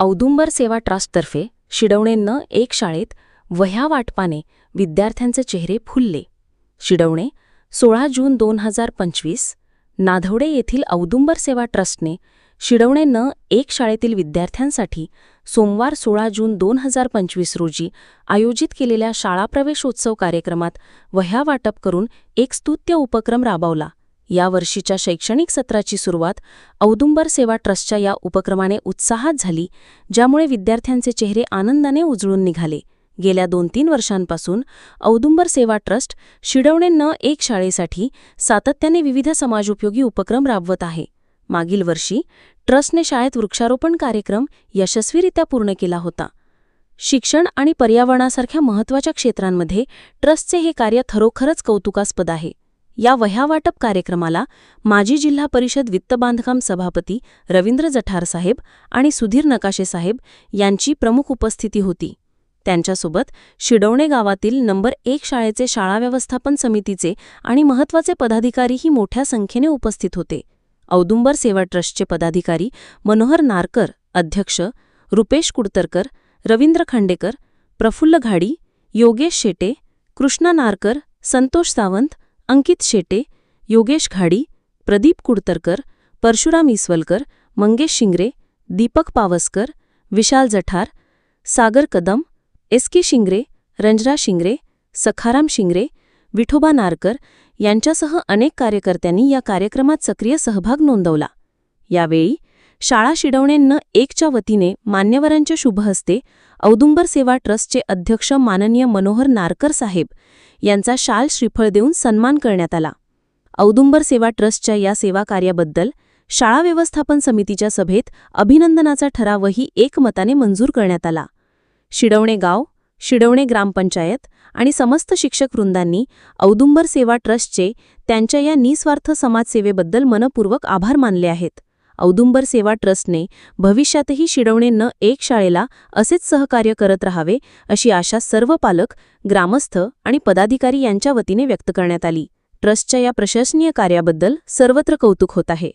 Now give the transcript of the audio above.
औदुंबर सेवा ट्रस्टतर्फे शिडवणे न एक शाळेत वह्या वाटपाने विद्यार्थ्यांचे चेहरे फुलले. शिडवणे सोळा जून दोन हजार पंचवीस नाधवडे येथील औदुंबर सेवा ट्रस्टने शिडवणे न एक शाळेतील विद्यार्थ्यांसाठी सोमवार सोळा जून दोन हजार पंचवीस रोजी आयोजित केलेल्या शाळा प्रवेशोत्सव कार्यक्रमात वह्या वाटप करून एक स्तुत्य उपक्रम राबवला. या वर्षीच्या शैक्षणिक सत्राची सुरुवात औदुंबर सेवा ट्रस्टच्या या उपक्रमाने उत्साहात झाली ज्यामुळे विद्यार्थ्यांचे चेहरे आनंदाने उजळून निघाले. गेल्या दोन तीन वर्षांपासून औदुंबर सेवा ट्रस्ट शिडवणे न एक शाळेसाठी सातत्याने विविध समाजोपयोगी उपक्रम राबवत आहे. मागील वर्षी ट्रस्टने शाळेत वृक्षारोपण कार्यक्रम यशस्वीरित्या पूर्ण केला होता. शिक्षण आणि पर्यावरणासारख्या महत्त्वाच्या क्षेत्रांमध्ये ट्रस्टचे हे कार्य खरोखरच कौतुकास्पद आहे. या वह्यावाटप कार्यक्रमाला माजी जिल्हा परिषद वित्त बांधकाम सभापती रवींद्र जठार साहेब आणि सुधीर नकाशे साहेब यांची प्रमुख उपस्थिती होती. त्यांच्यासोबत शिडवणे गावातील नंबर एक शाळेचे शाळा व्यवस्थापन समितीचे आणि महत्त्वाचे पदाधिकारीही मोठ्या संख्येने उपस्थित होते. औदुंबर सेवा ट्रस्टचे पदाधिकारी मनोहर नारकर अध्यक्ष रुपेश कुडतरकर रवींद्र खांडेकर प्रफुल्ल घाडी योगेश शेटे कृष्णा नारकर संतोष सावंत अंकित शेटे योगेश घाडी प्रदीप कुडतरकर परशुराम इसवलकर मंगेश शिंगरे दीपक पावसकर विशाल जठार सागर कदम एस के शिंगरे रंजना शिंगरे सखाराम शिंगरे विठोबा नारकर यांच्यासह अनेक कार्यकर्त्यांनी या कार्यक्रमात सक्रिय सहभाग नोंदवला. यावेळी शाळा शिडवणे एकच्या वतीने मान्यवरांच्या शुभहस्ते औदुंबर सेवा ट्रस्टचे अध्यक्ष माननीय मनोहर नारकर साहेब यांचा शाल श्रीफळ देऊन सन्मान करण्यात आला. औदुंबर सेवा ट्रस्टच्या या सेवा कार्याबद्दल शाळा व्यवस्थापन समितीच्या सभेत अभिनंदनाचा ठरावही एकमताने मंजूर करण्यात आला. शिडवणे गाव शिडवणे ग्रामपंचायत आणि समस्त शिक्षक वृंदांनी औदुंबर सेवा ट्रस्टचे त्यांच्या या निस्वार्थ समाजसेवेबद्दल मनपूर्वक आभार मानले आहेत. औदुंबर सेवा ट्रस्टने भविष्यातही शिडवणे न एक शाळेला असेच सहकार्य करत राहावे अशी आशा सर्व पालक ग्रामस्थ आणि पदाधिकारी यांच्या वतीने व्यक्त करण्यात आली. ट्रस्टच्या या प्रशंसनीय कार्याबद्दल सर्वत्र कौतुक होत आहे.